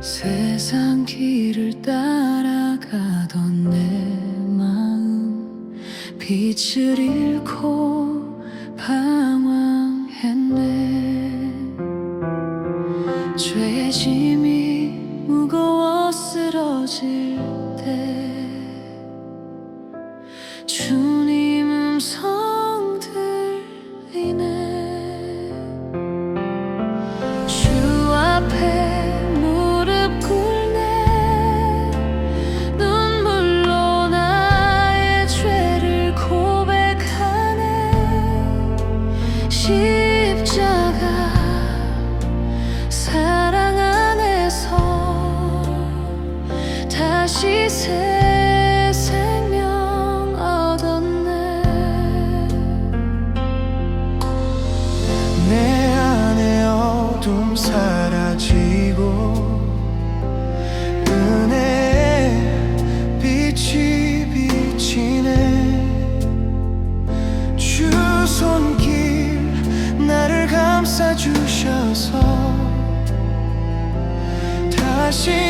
세상 길을 따라가던 내 마음 빛을 잃고 방황했네. 죄짐이 무거워 쓰러질 때 사라지고 은혜에 빛이 비치네. 주 손길 나를 감싸주셔서 다시